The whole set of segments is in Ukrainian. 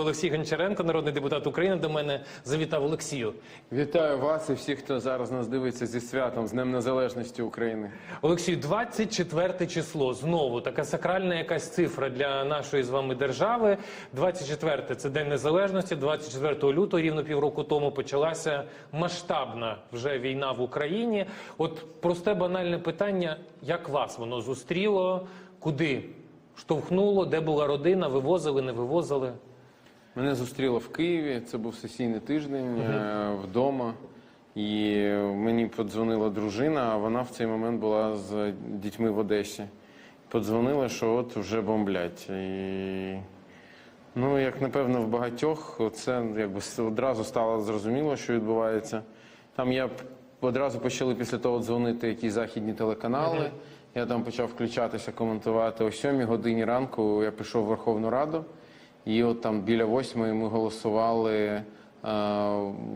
Олексій Гончаренко, народний депутат України, до мене завітав Олексію. Вітаю вас і всіх, хто зараз нас дивиться зі святом, з Днем Незалежності України. Олексію, 24 число. Знову така сакральна якась цифра для нашої з вами держави. 24 – це День Незалежності. 24 лютого, рівно півроку тому, почалася масштабна вже війна в Україні. От просте банальне питання: як вас воно зустріло? Куди штовхнуло? Де була родина? Вивозили, не вивозили? Мене зустріло в Києві. Це був сесійний тиждень е, вдома. І мені подзвонила дружина, а вона в цей момент була з дітьми в Одесі. Подзвонила, що от вже бомблять. І ну, як напевно, в багатьох це якби одразу стало зрозуміло, що відбувається. Там я одразу почали після того дзвонити якісь західні телеканали. Я там почав включатися, коментувати о 7 годині ранку. Я пішов в Верховну Раду, і от там біля восьмої ми голосували е,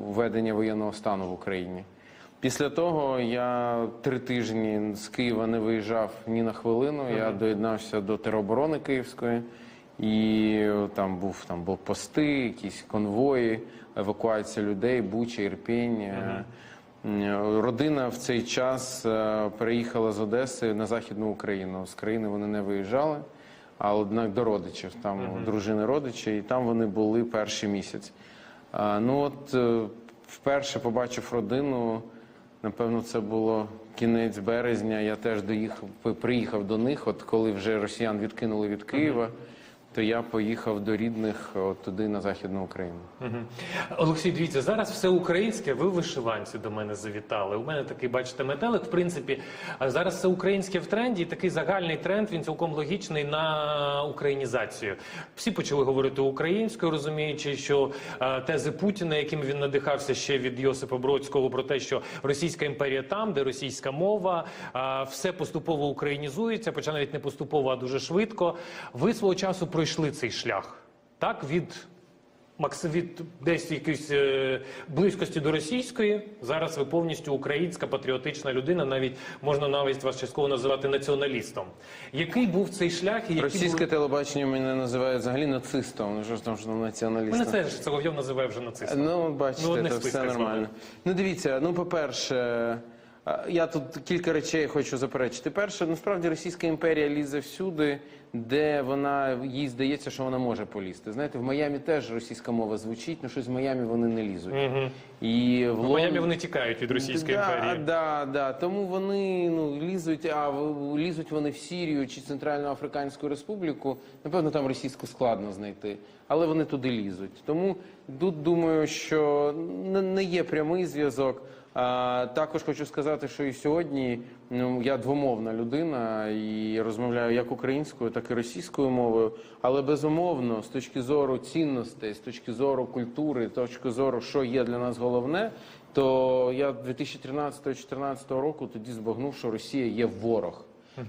введення воєнного стану в Україні. Після того я три тижні з Києва не виїжджав ні на хвилину. Я доєднався до тероборони Київської. І там був там блокпости, якісь конвої, евакуація людей, Буча, Ірпінь. Е, м, Родина в цей час е, переїхала з Одеси на Західну Україну. З країни вони не виїжджали, а однак до родичів, там дружини родичі, і там вони були перший місяць. А, Ну от е, вперше побачив родину. Напевно, це було кінець березня. Я теж доїхав, приїхав до них. От коли вже росіян відкинули від Києва, то я поїхав до рідних от туди на західну Україну. Мгм. Олексій, дивіться, зараз все українське. Ви вишиванці до мене завітали. У мене такий, бачите, метелик. В принципі, зараз все українське в тренді. І такий загальний тренд він цілком логічний на українізацію. Всі почали говорити українською, розуміючи, що е, тези Путіна, яким він надихався ще від Йосипа Бродського, про те, що Російська імперія там, де російська мова, е, все поступово українізується, хоча навіть не поступово, а дуже швидко. Ви свого часу пройшли цей шлях. Так, від від десь якоїсь е, близькості до російської. Зараз ви повністю українська патріотична людина. Навіть можна навіть вас частково називати націоналістом. Який був цей шлях і які Російське були... телебачення мене називає взагалі нацистом. Ну що ж там що там мене це ж Соловйов називає вже нацистом. Ну, бачите, Ну, це все нормально. Ну, дивіться, ну, по-перше, а, я тут кілька речей хочу заперечити. Перше, насправді Російська імперія лізе всюди, де вона їй здається, що вона може полізти. Знаєте, в Майамі теж російська мова звучить, але щось в Майамі вони не лізуть. І в В Лон- Майамі вони тікають від Російської да, імперії. Да, да. Тому вони ну лізуть, а лізуть вони в Сірію чи Центральну Африканську Республіку. Напевно, там російську складно знайти, але вони туди лізуть. Тому тут думаю, що не є прямий зв'язок. Також хочу сказати, що і сьогодні ну, я двомовна людина і розмовляю як українською, так і російською мовою. Але безумовно, з точки зору цінностей, з точки зору культури, з точки зору, що є для нас головне, то я 2013-2014 року тоді збагнув, що Росія є ворог,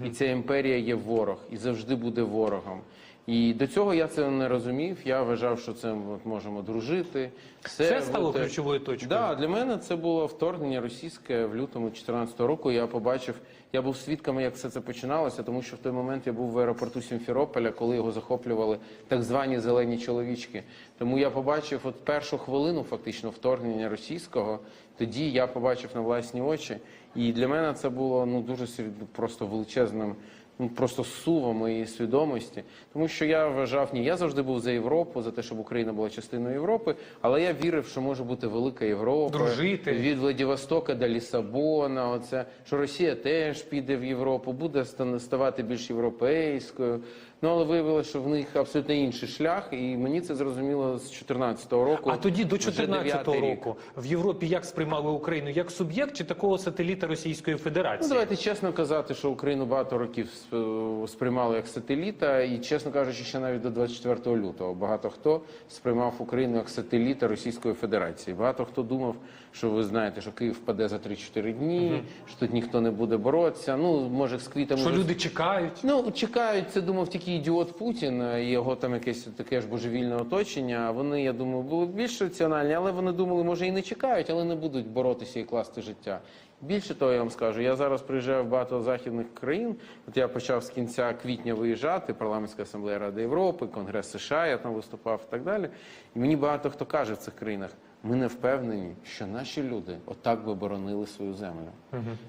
і ця імперія є ворог, і завжди буде ворогом. І до цього я це не розумів. Я вважав, що це от можемо дружити. Все Це стало бути- ключовою точкою. Да, для мене це було вторгнення російське в лютому 2014 року. Я побачив, я був свідками, як все це починалося, тому що в той момент я був в аеропорту Сімферополя, коли його захоплювали так звані зелені чоловічки. Тому я побачив от першу хвилину, фактично, вторгнення російського. Тоді я побачив на власні очі, і для мене це було ну дуже просто величезним. Ну, просто сува моєї свідомості, тому що я вважав, ні, я завжди був за Європу, за те, щоб Україна була частиною Європи, але я вірив, що може бути велика Європа Дружити. від Владивостока до Лісабона. Оце що Росія теж піде в Європу, буде ста- ставати більш європейською. Ну але виявилося, що в них абсолютно інший шлях, і мені це зрозуміло з 2014 року. А тоді до вже 2014 року в Європі як сприймали Україну як суб'єкт чи такого сателіта Російської Федерації? Ну, давайте чесно казати, що Україну багато років сп- сприймали як сателіта, і чесно кажучи, ще навіть до 24 лютого багато хто сприймав Україну як сателіта Російської Федерації. Багато хто думав, що ви знаєте, що Київ впаде за 3-4 дні, що тут ніхто не буде боротися. Ну може з квітами Що вже- люди чекають? Ну, чекають, це думав тільки ідіот Путін і його там якесь таке ж божевільне оточення. Вони, я думаю, були більш раціональні, але вони думали, може і не чекають, але не будуть боротися і класти життя. Більше того, я вам скажу, я зараз приїжджаю в багато західних країн. От я почав з кінця квітня виїжджати, парламентська асамблея Ради Європи, Конгрес США, я там виступав і так далі. І мені багато хто каже в цих країнах, ми не впевнені, що наші люди отак би боронили свою землю.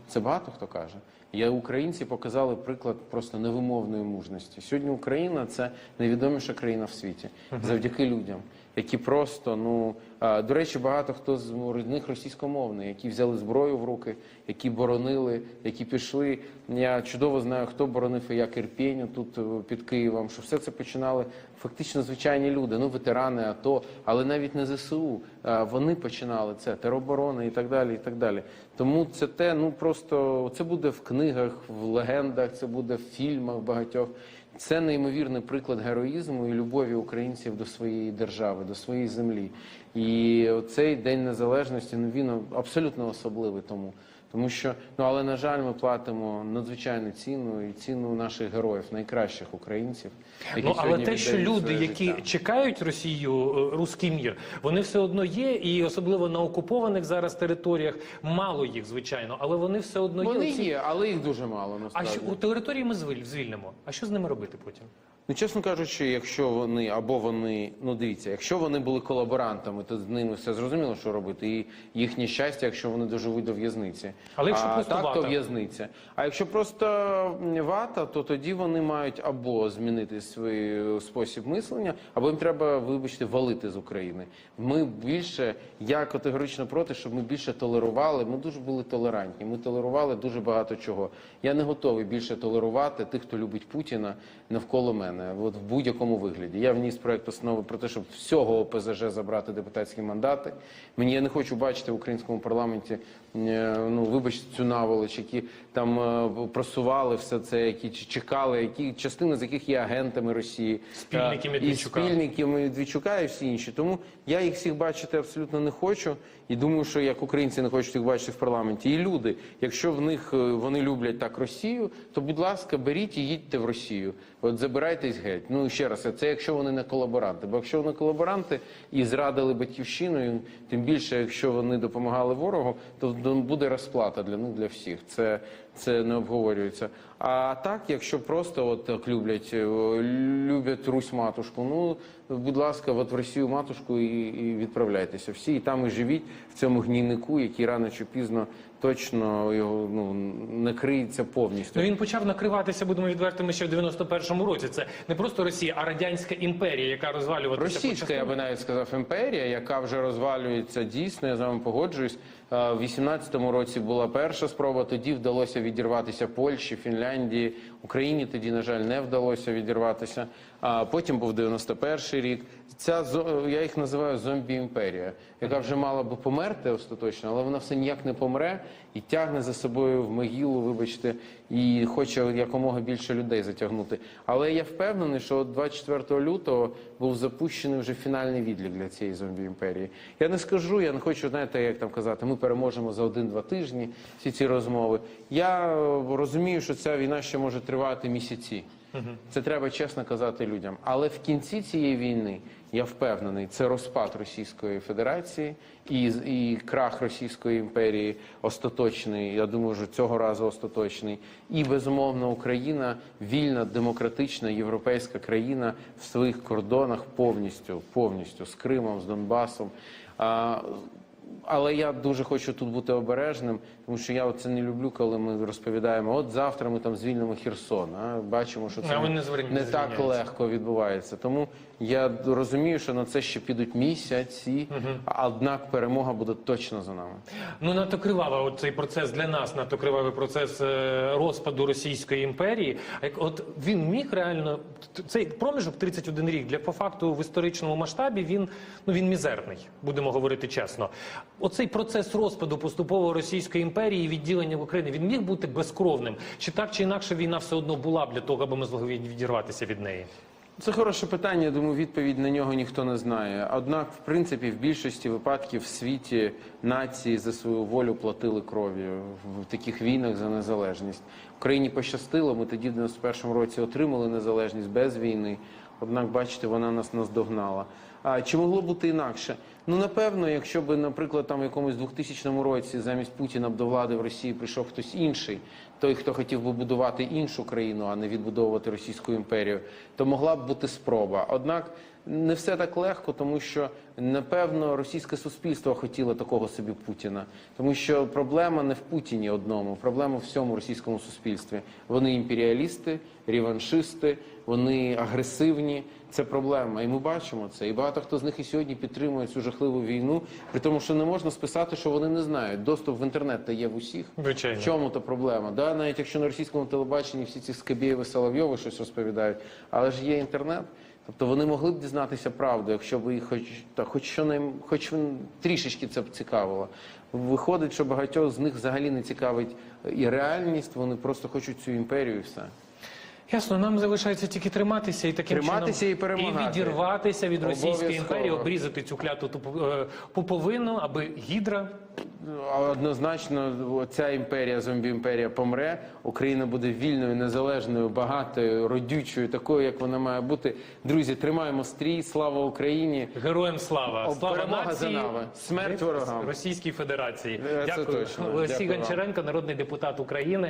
Це багато хто каже. Я українці показали приклад просто невимовної мужності. Сьогодні Україна це найвідоміша країна в світі завдяки людям, які просто ну до речі, багато хто з них російськомовний, які взяли зброю в руки, які боронили, які пішли. Я чудово знаю, хто боронив і як Ірпінь тут е, під Києвом. Що все це починали фактично звичайні люди, ну ветерани АТО, але навіть не ЗСУ. Вони починали це тероборони і так далі. І так далі. Тому це те, ну просто це буде в книгах, в легендах, це буде в фільмах багатьох. Це неймовірний приклад героїзму і любові українців до своєї держави, до своєї землі. І цей день незалежності ну він абсолютно особливий тому. Тому що ну але на жаль, ми платимо надзвичайну ціну і ціну наших героїв, найкращих українців. які Ну але те, що люди, які життя. чекають Росію, е, руський мір, вони все одно є, і особливо на окупованих зараз територіях мало їх, звичайно, але вони все одно вони є. Оці- є, але їх дуже мало А що у території ми звільнимо? А що з ними робити потім? Ну, чесно кажучи, якщо вони або вони, ну дивіться, якщо вони були колаборантами, то з ними все зрозуміло, що робити. І їхнє щастя, якщо вони доживуть до в'язниці. Але якщо а просто так, вата? то в'язниця. А якщо просто вата, то тоді вони мають або змінити свій е, спосіб мислення, або їм треба, вибачте, валити з України. Ми більше, я категорично проти, щоб ми більше толерували. Ми дуже були толерантні. Ми толерували дуже багато чого. Я не готовий більше толерувати тих, хто любить Путіна навколо мене. От в будь-якому вигляді. Я вніс проект постанови про те, щоб всього ОПЗЖ забрати депутатські мандати. Мені я не хочу бачити в українському парламенті. Е, Ну вибачте цю наволоч, які там е, просували все це, які чекали, які частина з яких є агентами Росії, Спільники Е, Медведчука. і спільники Медведчука і всі інші. Тому я їх всіх бачити абсолютно не хочу. І думаю, що як українці не хочуть їх бачити в парламенті, і люди, якщо в них вони люблять так Росію, то будь ласка, беріть і їдьте в Росію. От забирайтесь геть. Ну ще раз, це якщо вони не колаборанти. Бо якщо вони колаборанти і зрадили батьківщиною, тим більше, якщо вони допомагали ворогу, то буде розплата для них для всіх. Це, це не обговорюється. А так, якщо просто от так люблять, е, люблять Русь матушку, ну будь ласка, от в Росію матушку і, і відправляйтеся всі, і там і живіть в цьому гнійнику, який рано чи пізно точно його ну накриється повністю. Ну він почав накриватися, будемо відвертими ще в 91-му році. Це не просто Росія, а радянська імперія, яка розвалюватися Російська, я би навіть сказав, імперія, яка вже розвалюється дійсно, я з вами погоджуюсь. Е, В 18-му році була перша спроба, тоді вдалося відірватися Польщі, Фінляндії. Україні тоді, на жаль, не вдалося відірватися. А потім був 91-й рік. Ця я їх називаю зомбі-імперія, яка вже мала би померти остаточно, але вона все ніяк не помре і тягне за собою в могилу, вибачте, і хоче якомога більше людей затягнути. Але я впевнений, що 24 лютого був запущений вже фінальний відлік для цієї зомбі-імперії. Я не скажу, я не хочу, знаєте, як там казати, ми переможемо за один-два тижні всі ці розмови. Я розумію, що ця війна ще може тривати місяці. Це треба чесно казати людям. Але в кінці цієї війни я впевнений, це розпад Російської Федерації і, і крах Російської імперії остаточний. Я думаю, що цього разу остаточний. І безумовно Україна вільна, демократична європейська країна в своїх кордонах повністю, повністю з Кримом, з Донбасом. А, але я дуже хочу тут бути обережним, тому що я це не люблю, коли ми розповідаємо. От завтра ми там звільнимо Херсон. А бачимо, що це не не не так легко відбувається. Тому я розумію, що на це ще підуть місяці, а однак перемога буде точно за нами. Ну надто кривава цей процес для нас, надто кривавий процес е, розпаду Російської імперії. От він міг реально цей проміжок 31 рік для по факту в історичному масштабі він ну він мізерний, будемо говорити чесно. Оцей процес розпаду поступово Російської імперії і відділення в Україні він міг бути безкровним. Чи так чи інакше війна все одно була б для того, аби ми змогли відірватися від неї? Це хороше питання. я Думаю, відповідь на нього ніхто не знає. Однак, в принципі, в більшості випадків в світі нації за свою волю платили кров'ю в таких війнах за незалежність. Україні пощастило. Ми тоді в 91-му році отримали незалежність без війни. Однак, бачите, вона нас наздогнала. А, чи могло бути інакше? Ну напевно, якщо б, наприклад, там в якомусь 2000 році замість Путіна б до влади в Росії прийшов хтось інший, той, хто хотів би будувати іншу країну, а не відбудовувати Російську імперію, то могла б бути спроба. Однак не все так легко, тому що напевно російське суспільство хотіло такого собі Путіна, тому що проблема не в Путіні одному, проблема в всьому російському суспільстві. Вони імперіалісти, реваншисти, вони агресивні. Це проблема, і ми бачимо це. І багато хто з них і сьогодні підтримує цю жахливу війну, при тому, що не можна списати, що вони не знають. Доступ в інтернет та є в усіх. Звичайно. В чому то проблема? Да, навіть якщо на російському телебаченні всі ці Скабєєви, Соловйови щось розповідають, але ж є інтернет. Тобто вони могли б дізнатися правду, якщо б їх хоч та хоч що ним, хоч трішечки це б цікавило. Виходить, що багатьох з них взагалі не цікавить і реальність, вони просто хочуть цю імперію і все. Ясно, нам залишається тільки триматися і таким Триматися чином і перемагати. відірватися від Російської Обов'язково. імперії, обрізати цю кляту тупу- е, пуповину, аби гідра Однозначно, ця імперія, зомбі-імперія помре. Україна буде вільною, незалежною, багатою, родючою, такою, як вона має бути. Друзі, тримаємо стрій, слава Україні! героям слава, О, слава перемога нації, за нами. Смерть ворогам. Російській Федерації. Е, це Дякую, точно. Олексій Дякую вам. Гончаренко, народний депутат України.